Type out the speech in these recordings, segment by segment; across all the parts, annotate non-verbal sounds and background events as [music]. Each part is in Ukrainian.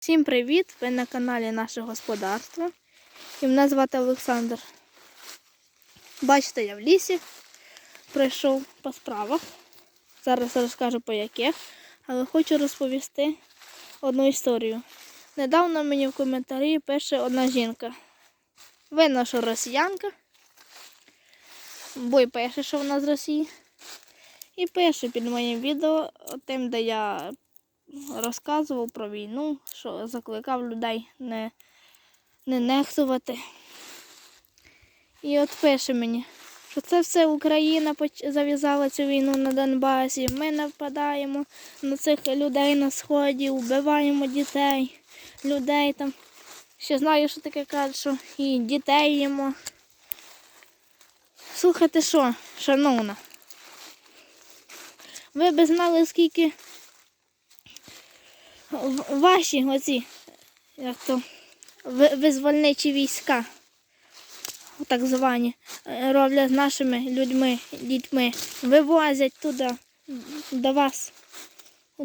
Всім привіт! Ви на каналі Наше Господарство. І мене звати Олександр. Бачите, я в лісі прийшов по справах. Зараз розкажу по яких, але хочу розповісти одну історію. Недавно мені в коментарі пише одна жінка. Видно, що росіянка. Бо й пише, що вона з Росії. І пише під моїм відео, тим, де я розказував про війну, що закликав людей не, не нехтувати. І от пише мені, що це все Україна зав'язала цю війну на Донбасі. Ми нападаємо на цих людей на сході, вбиваємо дітей, людей там. Ще знаю, що таке кажуть, що і дітей їмо. Слухайте що, шановна. Ви б знали, скільки ваші оці, як то, визвольничі війська, так звані, е, роблять з нашими людьми, дітьми, вивозять туди до вас,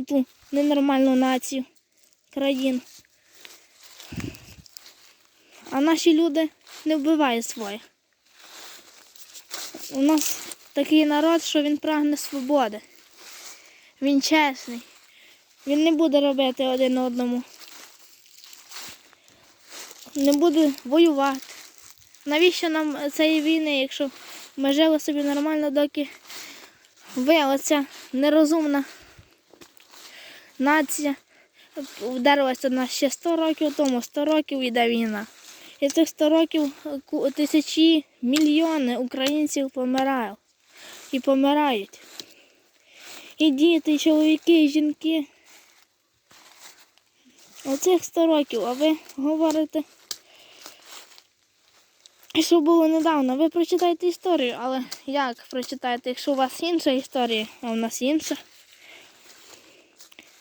ту ненормальну націю країн. А наші люди не вбивають своїх. У нас такий народ, що він прагне свободи. Він чесний. Він не буде робити один одному. Не буде воювати. Навіщо нам цієї війни, якщо ми жили собі нормально, доки ви, нерозумна нація, вдарилася на ще 100 років тому, 100 років іде війна. І цих 100 років тисячі, мільйони українців помирають. І помирають. І діти, і чоловіки, і жінки. Оцих 100 років, а ви говорите, що було недавно. Ви прочитаєте історію, але як прочитаєте, якщо у вас інша історія, а у нас інша.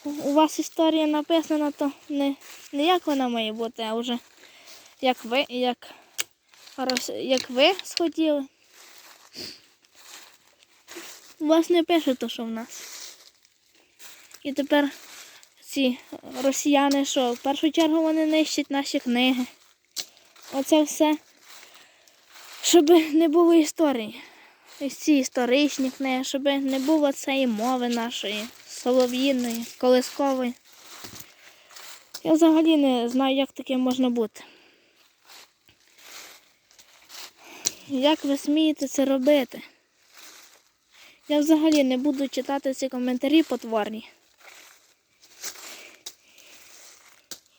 У- вас історія написана, то не, не як вона має бути, а вже як ви, як, як ви схотіли. У вас не пише то, що в нас. І тепер ці росіяни, що в першу чергу вони нищать наші книги. Оце все, щоб не було історії. Ось ці історичні книги, щоб не було цієї мови нашої, солов'їної, колискової. Я взагалі не знаю, як таке можна бути. Як ви смієте це робити? Я взагалі не буду читати ці коментарі потворні.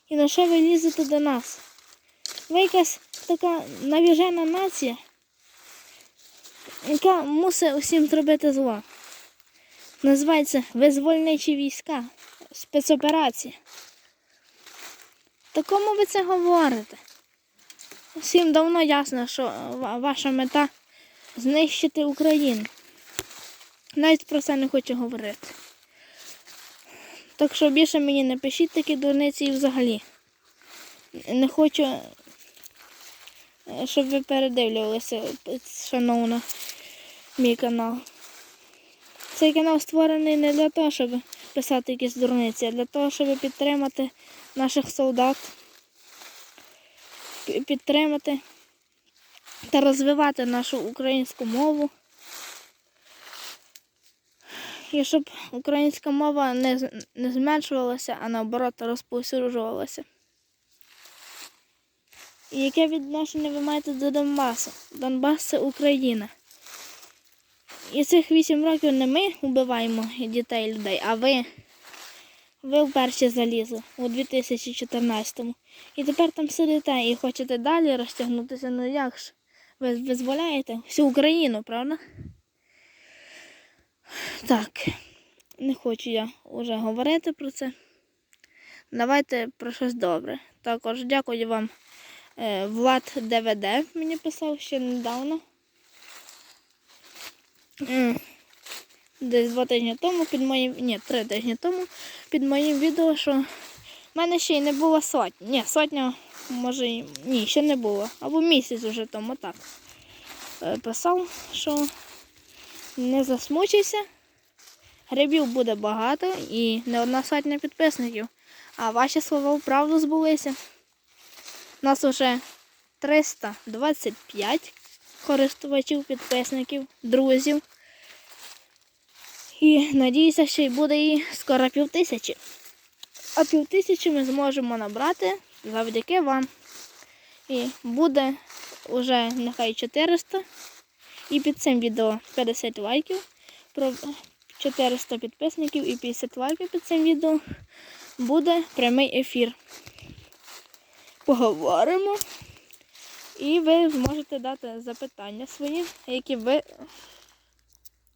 І на що ви лізете до нас? Ви якась така навіжена нація, яка мусить усім зробити зло. Називається визвольничі війська, спецоперація. Та кому ви це говорите? Всім давно ясно, що ваша мета знищити Україну. Навіть про це не хочу говорити. Так що більше мені не пишіть такі дурниці і взагалі. Не хочу, е, щоб ви передивлювалися, шановна, мій канал. Цей канал створений не для того, щоб писати якісь дурниці, а для того, щоб підтримати наших солдат, підтримати та розвивати нашу українську мову. І щоб українська мова не, не зменшувалася, а наоборот розповсюджувалася. І яке відношення ви маєте до Донбасу? Донбас це Україна. І цих вісім років не ми вбиваємо дітей людей, а ви. Ви вперше залізли у 2014-му. І тепер там сидите і хочете далі розтягнутися. Ну як ж? Ви визволяєте всю Україну, правда? Так, не хочу я вже говорити про це. Давайте про щось добре. Також дякую вам. Е, Влад ДВД мені писав ще недавно. Десь два тижні тому під моїм. Ні, три тижні тому під моїм відео, що в мене ще й не було сотні. Ні, сотня, може, ні, ще не було. Або місяць уже тому так. Е, Писав, що не засмучуйся. Грибів буде багато і не одна сотня підписників. А ваші слова вправду збулися. У Нас уже 325 користувачів, підписників, друзів. І надіюся, що й буде і скоро півтисячі. А півтисячі ми зможемо набрати завдяки вам. І буде вже нехай 400. І під цим відео 50 лайків. Про 400 підписників і 50 лайків під цим відео буде прямий ефір. Поговоримо. І ви зможете дати запитання свої, які ви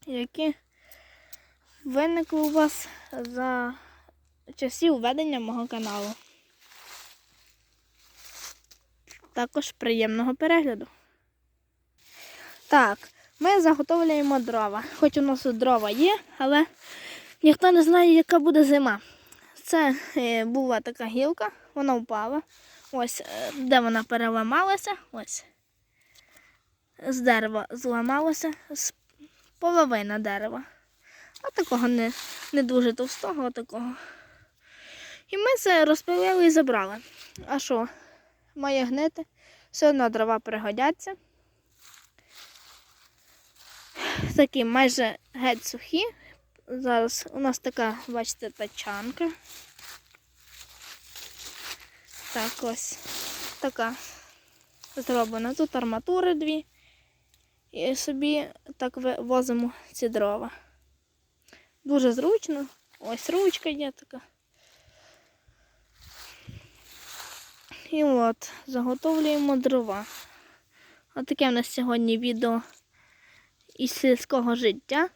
які виникли у вас за часів ведення мого каналу. Також приємного перегляду. Так, ми заготовлюємо дрова. Хоч у нас дрова є, але ніхто не знає, яка буде зима. Це е, була така гілка, вона впала. Ось е, де вона переламалася. Ось. З дерева зламалося, з половина дерева. А такого не, не дуже товстого, а такого. І ми це розпилили і забрали. А що? Має гнити, все одно дрова пригодяться. Такі майже геть сухі. Зараз у нас така, бачите, тачанка. Так, ось така зроблена. Тут арматури дві. І собі так возимо ці дрова. Дуже зручно. Ось ручка є така. І от, заготовлюємо дрова. Отаке в нас сьогодні відео із сільського життя.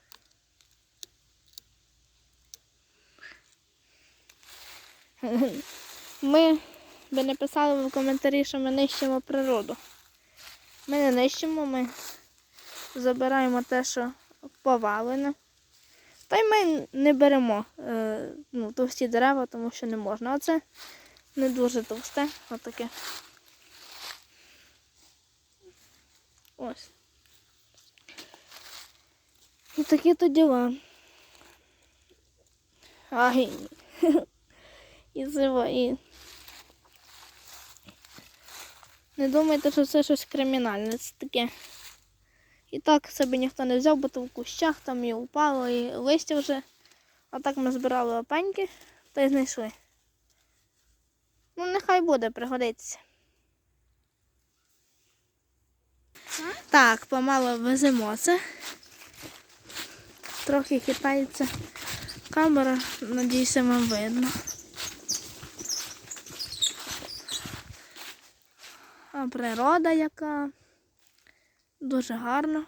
Ми би не писали в коментарі, що ми нищимо природу. Ми не нищимо, ми забираємо те, що повалене. Та й ми не беремо е, ну, товсті дерева, тому що не можна. Оце не дуже товсте, отаке. Ось. І такі то діла. Ай. [laughs] І зиво, і. Не думайте, що це щось кримінальне. Це таке. І так себе ніхто не взяв, бо то в кущах там і упало, і листя вже. А так ми збирали опеньки та й знайшли. Ну, нехай буде, пригодиться. Так, помало веземо це. Трохи хитається камера, надіюся, вам видно. А природа яка дуже гарна.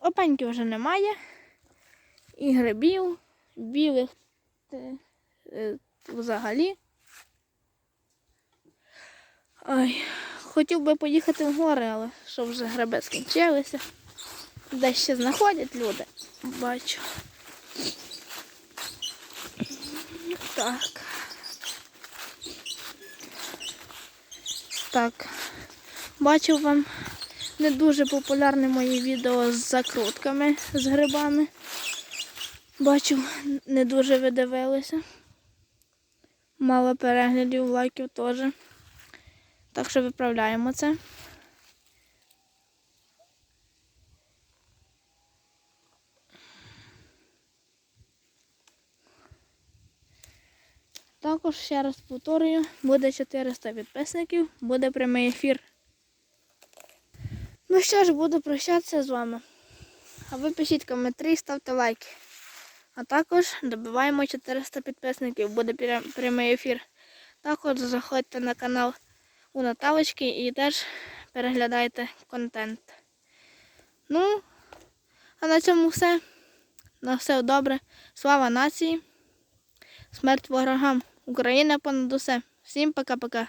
Опеньки вже немає. І грибів, білих е, взагалі. Ой, хотів би поїхати в гори, але що вже гриби скінчилися. Де ще знаходять люди, бачу. Так. Так. Бачу вам не дуже популярне моє відео з закрутками, з грибами. Бачу, не дуже ви дивилися. Мало переглядів, лайків теж. Так що виправляємо це. Також ще раз повторюю, буде 400 підписників, буде прямий ефір. Ну що ж, буду прощатися з вами. А ви пишіть коментарі, ставте лайки. А також добиваємо 400 підписників, буде прямий ефір. Також заходьте на канал у Наталочки і теж переглядайте контент. Ну, а на цьому все. На все добре. Слава нації! Смерть ворогам! Україна понад усе. Всім пока-пока.